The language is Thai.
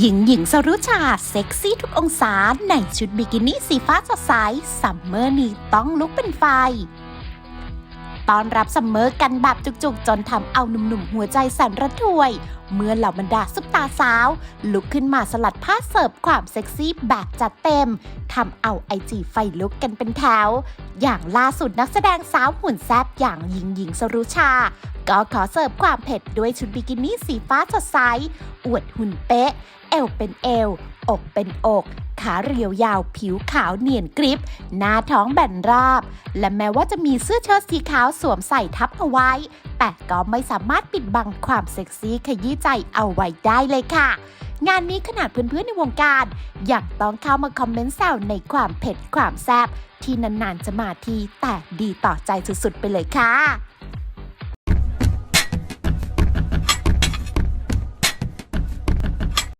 หญิงหญิงสรุชาเซ็กซี่ทุกองศาในชุดบิกินี่สีฟ้าสดใส ซัมเมอร์นี้ต้องลุกเป็นไฟ ตอนรับซัมเมอร์กันแบบจุกๆ จนทำเอาหนุ่มๆ หัวใจสั่นระทวย เมื่อเหล่าบรรดาซุปตาสาว ลุกขึ้นมาสลัดผ้าเสิร์ฟความเซ็กซี่แบบจัดเต็มทำเอาไอจีไฟลุกกันเป็นแถว อย่างล่าสุดนักแสดงสาวหุ่นแซบอย่างหญิงหญิงสรุชา ก็ขอเสิร์ฟความเผ็ดด้วยชุดบิกินี่สีฟ้าสดใสอวดหุ่นเป๊ะ เอวเป็นเอว อกเป็นอก ขาเรียวยาว ผิวขาวเนียนกริบ หน้าท้องแบนราบ และแม้ว่าจะมีเสื้อเชิ้ตสีขาวสวมใส่ทับเอาไว้ แต่ก็ไม่สามารถปิดบังความเซ็กซี่ขยี้ใจเอาไว้ได้เลยค่ะ งานนี้ขนาดเพื่อนๆในวงการยังต้องเข้ามาคอมเมนต์แซวในความเผ็ดความแซบที่นานๆจะมาทีแต่ดีต่อใจสุดๆไปเลยค่ะ